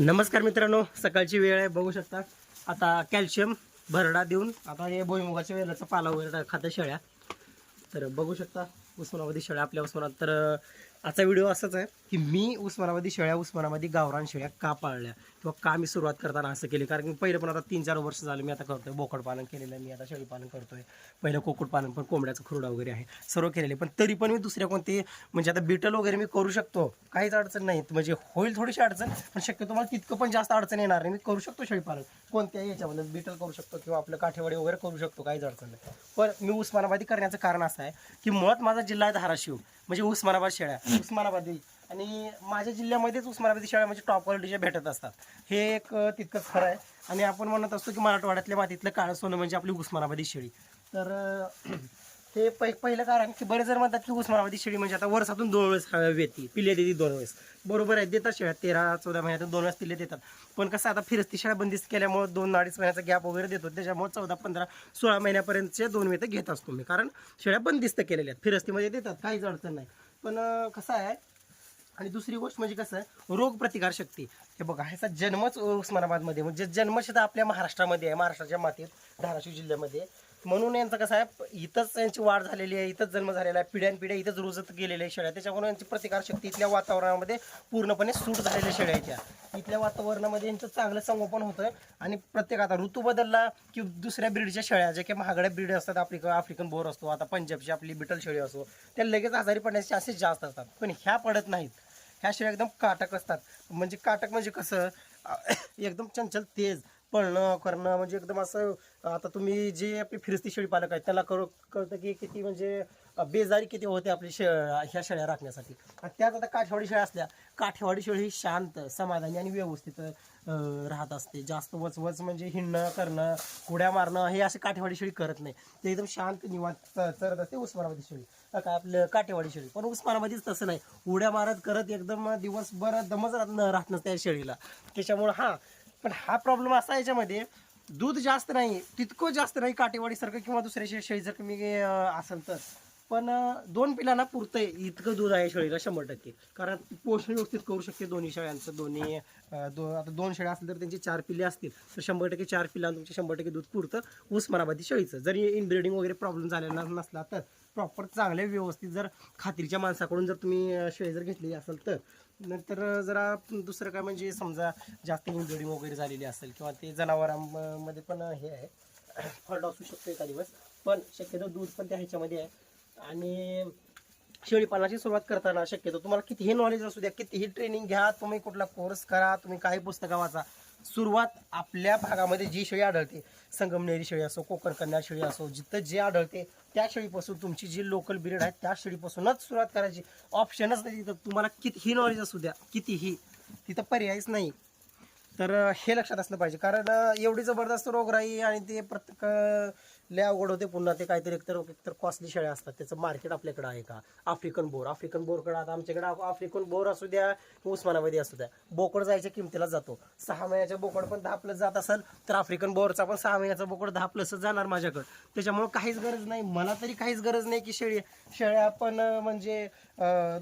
नमस्कार मित्रांनो सकाळची वेळ आहे बघू शकता. आता कॅल्शियम भरडा देऊन आता हे भुईमुगाच्या वेलाचा पाला वगैरे खातं शेळ्या. तर बघू शकता उस्मानाबादी शेळ्या आपल्या उस्मानात तर आजचा व्हिडिओ असाच आहे की मी उस्मानाबादी शेळ्या उस्मानाबादी गावरान शेळ्या का पाळल्या? किंवा का मी सुरुवात करताना असं केली? कारण की पहिलं पण आता तीन चार वर्ष झालं मी आता करतोय. बोकड पालन केलेलं आहे मी आता शेळी पालन करतोय. पहिलं कुक्कुट पालन पण कोंबड्याचं खुरडा वगैरे आहे सर्व केलेले पण तरी पण मी दुसऱ्या कोणते म्हणजे आता बिटल वगैरे मी करू शकतो. काहीच अडचण नाही. म्हणजे होईल थोडीशी अडचण पण शक्यतो मला तितकं पण जास्त अडचण येणार नाही. मी करू शकतो शेळी पालन. कोणत्याही याच्यामध्ये बिटल करू शकतो किंवा आपलं काठेवाडी वगैरे करू शकतो काहीच अडचण नाही. पण मी उस्मानाबादी करण्याचं कारण असं आहे की मुळात माझा जिल्हा आहे धाराशिव. म्हणजे उस्मानाबाद शेळ्या. उस्मानाबादी. आणि माझ्या जिल्ह्यामध्येच उस्मानाबादी शाळा म्हणजे टॉप क्वालिटीच्या भेटत असतात. हे एक तितकंच खरं आहे. आणि आपण म्हणत असतो की मराठवाड्यातल्या मातीतलं काळं सोनं म्हणजे आपली उस्मानाबादी शेळी. तर ते हे पै पहिलं कारण की बरेच जर म्हणतात की उस्मानाबादी शेळी म्हणजे आता वर्षातून दोन वेळेस येते पिल्ले देते दोन वेळेस. बरोबर आहे देतात शेळ्या तेरा चौदा महिन्यातून दोन वेळेस पिल्ले देतात. पण कसं आता फिरस्ती शाळा बंदिस्त केल्यामुळे दोन अडीच महिन्याचा गॅप वगैरे देतो. त्याच्यामुळे चौदा पंधरा सोळा महिन्यापर्यंतचे दोन वेळ घेत असतो मी. कारण शेळ्या बंदिस्त केलेल्या आहेत. फिरस्तीमध्ये देतात काहीच अडचण नाही. पण कसं आहे आणि दुसरी गोष्ट म्हणजे कसं आहे रोग प्रतिकार शक्ती. हे बघा ह्याचा जन्मच उस्मानाबादमध्ये म्हणजे जन्मशता आपल्या महाराष्ट्रामध्ये आहे महाराष्ट्राच्या मातीत धाराशिव जिल्ह्यामध्ये. म्हणून यांचं कसं आहे इथंच यांची वाढ झालेली आहे इथंच जन्म झालेला आहे पिढ्यानपिढ्या इथंच रुजत गेलेल्या आहे शेळ्या. त्याच्यामुळे यांची प्रतिकार शक्ती इथल्या वातावरणामध्ये पूर्णपणे सूट झालेल्या शेळ्या आहेत त्या इथल्या वातावरणामध्ये यांचं चांगलं संगोपन होतं आणि प्रत्येक आता ऋतू बदलला की दुसऱ्या ब्रीडच्या शेळ्या ज्या काही महागड्या ब्रीड असतात आपली आफ्रिकन बोर असतो आता पंजाबची आपली बिटल शेळी असो त्या लगेच आजारी पडण्याचे चान्सेस जास्त असतात. पण ह्या पडत नाहीत. ह्या शेळ्या एकदम काटक असतात. म्हणजे काटक म्हणजे कसं एकदम चंचल तेज. पळणं करणं म्हणजे एकदम असं आता तुम्ही जे आपली फिरस्ती शेळी पालक आहेत त्याला करू कळतं की किती म्हणजे बेजारी किती होते आपली शे ह्या शेळ्या राखण्यासाठी. आणि त्यात आता काठेवाडी शेळ्या असल्या काठेवाडी शेळी ही शांत समाधानी आणि व्यवस्थित राहत असते. जास्त वचवच म्हणजे हिंडणं करणं उड्या मारणं हे असे काठेवाडी शेळी करत नाही. ते एकदम शांत निवांत चरत असते उस्मानाबादी शेळी. काय आपलं काठेवाडी शेळी. पण उस्मानाबादीच तसं नाही. उड्या मारत करत एकदम दिवसभर दमच राहत राहत नसते या शेळीला. त्याच्यामुळं हां पण हा प्रॉब्लेम असा याच्यामध्ये दूध जास्त नाही तितकं जास्त नाही काटेवाडीसारखं किंवा दुसऱ्या शेळी जर कमी असेल तर. पण दोन पिलांना पुरतंय इतकं दूध आहे शेळीला शंभर टक्के. कारण पोषण व्यवस्थित करू शकते दोन्ही शेळ्यांचं दोन्ही दो आता दोन शेळ्या असतील तर त्यांची चार पिल्ले असतील. तर शंभर टक्के चार पिलांना तुमचे शंभर टक्के दूध पुरतं उस्मानाबादी शेळीचं. जरी इनब्रिडिंग वगैरे प्रॉब्लेम झालेला नसला तर. प्रॉपर चांगले व्यवस्थित जर खात्रीच्या माणसाकडून जर तुम्ही शेळी जर घेतली असेल तर. नंतर जरा दुसरं काय म्हणजे समजा जास्त इनब्रिडिंग वगैरे झालेली असेल किंवा ते जनावरांमध्ये पण हे आहे. फळ असू शकतो एका दिवस पण शक्यतो दूध पण त्या ह्याच्यामध्ये आहे. आणि शेळीपालनाची सुरुवात करताना शक्यतो तुम्हाला कितीही नॉलेज असू द्या कितीही ट्रेनिंग घ्या तुम्ही कुठला कोर्स करा तुम्ही काही पुस्तकं वाचा सुरुवात आपल्या भागामध्ये जी शेळी आढळते संगमनेरी शेळी असो कोकण कन्या शेळी असो जिथं जे आढळते त्या शेळीपासून तुमची जी लोकल ब्रीड आहे त्या शेळीपासूनच सुरुवात करायची. ऑप्शनच नाही तिथं. तुम्हाला कितीही नॉलेज असू द्या कितीही तिथं पर्यायच नाही. तर हे लक्षात असलं पाहिजे. कारण एवढी जबरदस्त रोगराई आणि ते प्रत्येक लय अवघड होते पुन्हा ते काहीतरी एकतर एकतर कॉस्टली शेळ्या असतात. त्याचं मार्केट आपल्याकडे आहे का? African bore. आफ्रिकन बोरकडे आता आमच्याकडे आफ्रिकन बोर असू द्या उस्मानाबादी असू द्या. बोकड जायच्या किमतीला जातो. सहा महिन्याच्या बोकड पण दहा प्लस जात असेल तर आफ्रिकन बोरचा पण सहा महिन्याचा बोकड दहा प्लसच जाणार माझ्याकडे. त्याच्यामुळे काहीच गरज नाही. मला तरी काहीच गरज नाही की शेळी शेळ्या पण म्हणजे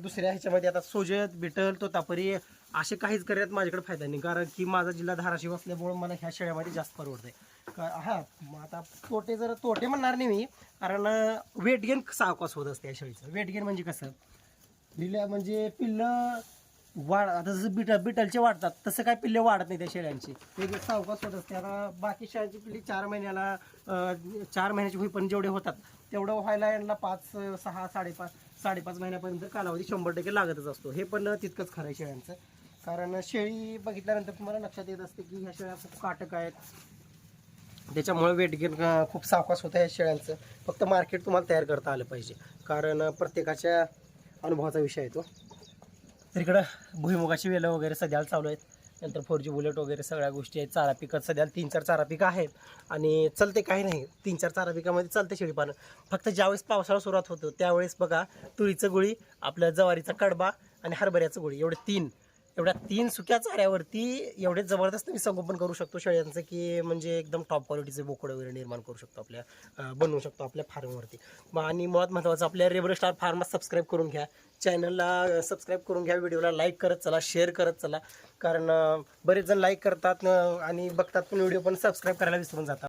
दुसऱ्या ह्याच्यामध्ये आता सोजत बिटल तोतापरी असे काहीच करण्यात माझ्याकडे फायदा नाही. कारण की माझा जिल्हा धाराशिव असल्यामुळे मला ह्या शेळ्यामध्ये जास्त परवडते का- हा मग आता तोटे जर तोटे म्हणणार नाही मी कारण वेट गेन सावकास होत असते या शेळीचं. वेट गेन म्हणजे कसं? लिहिल्या म्हणजे पिल्लं वाढ आता जसं बिट बिटलचे वाढतात तसं काय पिल्ले वाढत नाही त्या शेळ्यांची. ते सावकास होत असते. आता बाकी शेळ्यांची पिल्ली चार महिन्याला चार महिन्याची होईपर्यंत जेवढे होतात तेवढं व्हायला यांना पाच सहा साडेपाच साडेपाच महिन्यापर्यंत कालावधी शंभर टक्के लागतच असतो. हे पण तितकंच खरं आहे शेळ्यांचं. कारण शेळी बघितल्यानंतर तुम्हाला लक्षात येत असते की ह्या शेळ्या खूप काटक आहेत. त्याच्यामुळे वेट गेन खूप सावकाश होतं या शेळ्यांचं. फक्त मार्केट तुम्हाला तयार करता आलं पाहिजे. कारण प्रत्येकाच्या अनुभवाचा विषय येतो तर इकडं भुईमुगाची वेलं वगैरे सध्याला चालू आहेत. नंतर फोर जी बुलेट वगैरे सगळ्या गोष्टी आहेत. चारा पिकं सध्या तीन चार चारा पिकं आहेत. आणि चलते काही नाही. तीन चार चारा पिकामध्ये चालते शेळीपालन फक्त ज्यावेळेस पावसाळा सुरुवात होतो त्यावेळेस बघा तुरीचं गुळी आपल्या जवारीचा कडबा आणि हरभऱ्याचं गुळी. एवढे तीन. एवढ्या तीन सुक्या चाऱ्यावरती एवढे जबरदस्त मी संगोपन करू शकतो शेळ्यांचं की म्हणजे एकदम टॉप क्वालिटीचे बोकडं वगैरे निर्माण करू शकतो आपल्या बनवू शकतो आपल्या फार्मवरती. मग आणि मुळात महत्त्वाचं आपल्या रेबर स्टार फार्मला सबस्क्राईब करून घ्या. चॅनलला सबस्क्राईब करून घ्या व्हिडिओला लाईक करत चला शेअर करत चला. कारण बरेच जण लाईक करतात आणि बघतात पण व्हिडिओ पण सबस्क्राईब करायला विसरून जातात.